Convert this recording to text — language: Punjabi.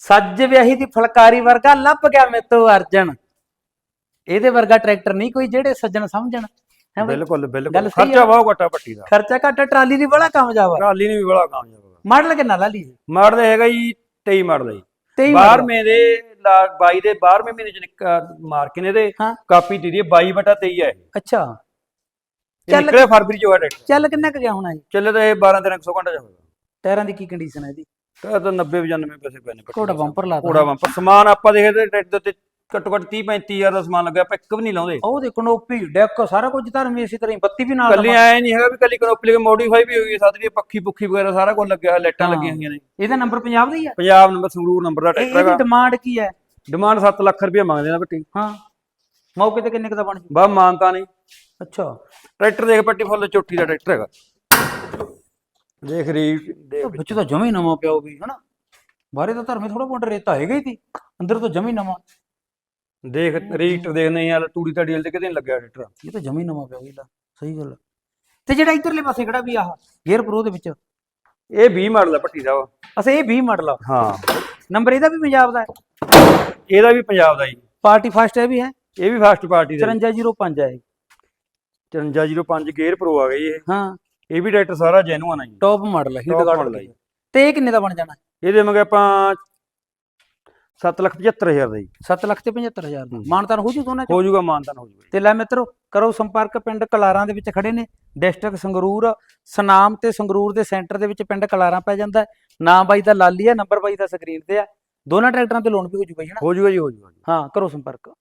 ਸੱਜ ਵਿਆਹੀ ਦੀ ਫਲਕਾਰੀ ਵਰਗਾ ਲੱਭ ਗਿਆ ਮੇਤੋਂ ਅਰਜਨ। ਇਹਦੇ ਵਰਗਾ ਟਰੈਕਟਰ ਨਹੀਂ ਕੋਈ ਜਿਹੜੇ ਸੱਜਣ ਸਮਝਣ। ਹੈਂ ਬਈ? ਬਿਲਕੁਲ ਗੱਲ ਬਿਲਕੁਲ ਸਹੀ ਖਰਚਾ ਆ। ਬਹੁਤ ਘਟਾ ਪੱਟੀ ਦਾ। ਖਰਚਾ ਘੱਟ ਟਰਾਲੀ ਦੀ ਬੜਾ ਕਾਮਯਾਬ ਆ ਟਰਾਲੀ ਨੇ ਵੀ ਬੜਾ ਕਾਮਯਾਬ ਮਾਡਲ ਕਿੰਨਾ ਲਾ ਲਈ? ਮਾਡਲ ਹੈਗਾ ਜੀ 23 ਮਾਡਲ ਹੈ ਜੀ। 23 12ਵੇਂ ਦੇ 22 ਦੇ 12ਵੇਂ ਮਹੀਨੇ ਚ ਨਿਕ- ਮਾਰ ਕੇ ਨੇ ਦੇ ਹਾਂ। ਕਾਪੀ ਦੇ ਦੀ 22 ਬਟਾ 23 ਹੈ ਇਹ। ਅੱਛਾ। ਇਹ ਚੱਲ- ਨਿਕਲਿਆ ਫਰਵਰੀ ਚ ਹੋਇਆ ਟਰੈਕਟਰ। ਚੱਲ ਕਿੰਨਾ ਕੁ ਗਿਆ ਹੋਣਾ ਜੀ? ਚੱਲੇ ਤਾਂ ਇਹ 12 1300 ਘੰਟਾ ਜਾਊਗਾ ਟਾਇਰਾਂ ਦੀ ਕੀ ਕੰਡੀਸ਼ਨ ਹੈ ਇਹਦੀ? ਤਾਂ ਤਾਂ 90 95 ਪੈਸੇ ਪੈਣੇ ਘੋੜਾ ਦੇ। ਬੰਪਰ ਲਾਤਾ ਘੋੜਾ ਬੰਪਰ ਸਮਾਨ ਆਪਾਂ ਦੇਖਦੇ ਟਰੈਕਟਰ ਤੇ ਘੱਟੋ ਘੱਟ 30 35000 ਦਾ ਸਮਾਨ ਲੱਗਿਆ ਆਪਾਂ ਇੱਕ ਵੀ ਨਹੀਂ ਲਾਉਂਦੇ। ਉਹ ਦੇ ਕਨੋਪੀ ਡੈਕ ਸਾਰਾ ਕੁਝ ਧਰਮੀ ਇਸੇ ਤਰ੍ਹਾਂ ਹੀ ਬੱਤੀ ਵੀ ਨਾਲ ਕੱਲੀ ਐ ਨਹੀਂ ਹੈਗਾ ਵੀ ਕੱਲੀ ਕਨੋਪਲੀ ਮੋਡੀਫਾਈ ਵੀ ਹੋਈ ਹੈ ਸਾਥ ਦੀ ਪੱਖੀ ਪੁੱਖੀ ਵਗੈਰਾ ਸਾਰਾ ਕੁਝ ਲੱਗਿਆ ਹੋਇਆ ਲਾਈਟਾਂ ਹਾਂ। ਲੱਗੀਆਂ ਹੋਈਆਂ ਨੇ। ਇਹਦਾ ਨੰਬਰ ਪੰਜਾਬ ਦਾ ਹੀ ਆ ਪੰਜਾਬ ਨੰਬਰ ਸੰਗਰੂਰ ਨੰਬਰ ਦਾ ਇਹ- ਟਰੈਕਟਰ ਇਹਦੀ ਹੈਗਾ। ਡਿਮਾਂਡ ਕੀ ਹੈ? ਡਿਮਾਂਡ 7 ਲੱਖ ਰੁਪਏ ਮੰਗਦੇ ਨੇ ਬੱਟੀ ਹਾਂ। ਮੌਕੇ ਤੇ ਕਿੰਨੇ ਕੁ ਦਾ ਬਣ ਜੂ? ਬਾ ਮਾਨਤਾ ਨਹੀਂ। ਅੱਛਾ। ਟਰੈਕਟਰ ਦੇਖ ਪੱਟੀ ਫੁੱਲ ਚੋਟੀ ਦਾ ਟਰੈਕਟਰ ਹੈਗਾ। ਦੇਖ ਰੀ ਦੇਖ ਵਿੱਚ ਤਾਂ ਜਮੀ ਨਵਾਂ ਪਿਆ ਉਹ ਵੀ ਹਨਾ? ਬਾਹਰੇ ਤਾਂ ਧਰਮੇ ਥੋੜਾ ਬਹੁਤ ਰੇਤਾ ਹੈਗਾ ਹੀ ਸੀ ਅੰਦਰ ਤਾਂ ਜਮੀ ਨਵਾਂ। ਦੇਖ ਰੀਟ ਦੇਖ ਨਹੀਂ ਯਾਰ ਤੂੜੀ ਤਾਂ ਡੀਲ ਤੇ ਕਿਤੇ ਨਹੀਂ ਲੱਗਿਆ ਟਰੈਕਟਰ ਇਹ ਤਾਂ ਜਮੀ ਨਵਾਂ ਪਿਆ ਉਹ ਲਾ ਸਹੀ ਗੱਲ। ਤੇ ਜਿਹੜਾ ਇਧਰਲੇ ਪਾਸੇ ਖੜਾ ਵੀ ਆਹ ਗੇਅਰ ਪ੍ਰੋ ਦੇ ਵਿੱਚ। ਇਹ 20 ਮਾਡਲ ਆ ਪੱਟੀ ਦਾ ਵਾ। ਅਸੇ ਇਹ 20 ਮਾਡਲ ਆ। ਹਾਂ। ਨੰਬਰ ਇਹਦਾ ਵੀ ਪੰਜਾਬ ਦਾ ਹੈ? ਇਹਦਾ ਵੀ ਪੰਜਾਬ ਦਾ ਜੀ। ਪਾਰਟੀ ਫਸਟ ਹੈ ਵੀ ਹੈ? ਇਹ ਵੀ ਫਸਟ ਪਾਰਟੀ ਦਾ 5405 ਹੈ ਇਹ। 5405 ਗੇਅਰ ਪ੍ਰੋ ਆ ਗਈ ਇਹ। ਹਾਂ। ਇਹ ਵੀ ਟਰੈਕਟਰ ਸਾਰਾ ਜੈਨੂਅਨ ਆ ਜੀ। ਟੌਪ ਮਾਡਲ ਹੈ ਹਿੱਟ Top ਗਾਰਡ ਹੈ ਜੀ। ਤੇ ਇਹ ਕਿੰਨੇ ਦਾ ਬਣ ਜਾਣਾ? ਇਹ ਦੇਵਾਂਗੇ ਆਪਾਂ 775000 ਦਾ ਜੀ। 7 ਲੱਖ ਤੇ 75000 ਦਾ। ਹੂੰ। ਮਾਨਤਾਨ ਹੋ ਜੂ ਦੋਨਾਂ ਚ? ਹੋ ਜਾਊਗਾ ਮਾਨਤਾਨ ਹੋ ਜਾਊਗਾ ਤੇ ਲੈ ਮਿੱਤਰੋ ਕਰੋ ਸੰਪਰਕ ਪਿੰਡ ਕਲਾਰਾਂ ਦੇ ਵਿੱਚ ਖੜੇ ਨੇ। ਡਿਸਟ੍ਰਿਕਟ ਸੰਗਰੂਰ ਸਨਾਮ ਤੇ ਸੰਗਰੂਰ ਦੇ ਸੈਂਟਰ ਦੇ ਵਿੱਚ ਪਿੰਡ ਕਲਾਰਾਂ ਪੈ ਜਾਂਦਾ। ਹੈ। ਨਾਮ ਬਾਈ ਦਾ ਲਾਲੀ ਹੈ ਨੰਬਰ ਬਾਈ ਦਾ ਸਕਰੀਨ ਤੇ ਆ। ਦੋਨਾਂ ਟਰੈਕਟਰਾਂ ਤੇ ਲੋਨ ਵੀ ਹੋ ਜੂ ਬਾਈ ਹਨਾ ਹੋ ਜਾਊਗਾ ਜੀ ਹੋ ਜਾਊਗਾ ਜੀ। ਹਾਂ ਕਰੋ ਸੰਪਰਕ।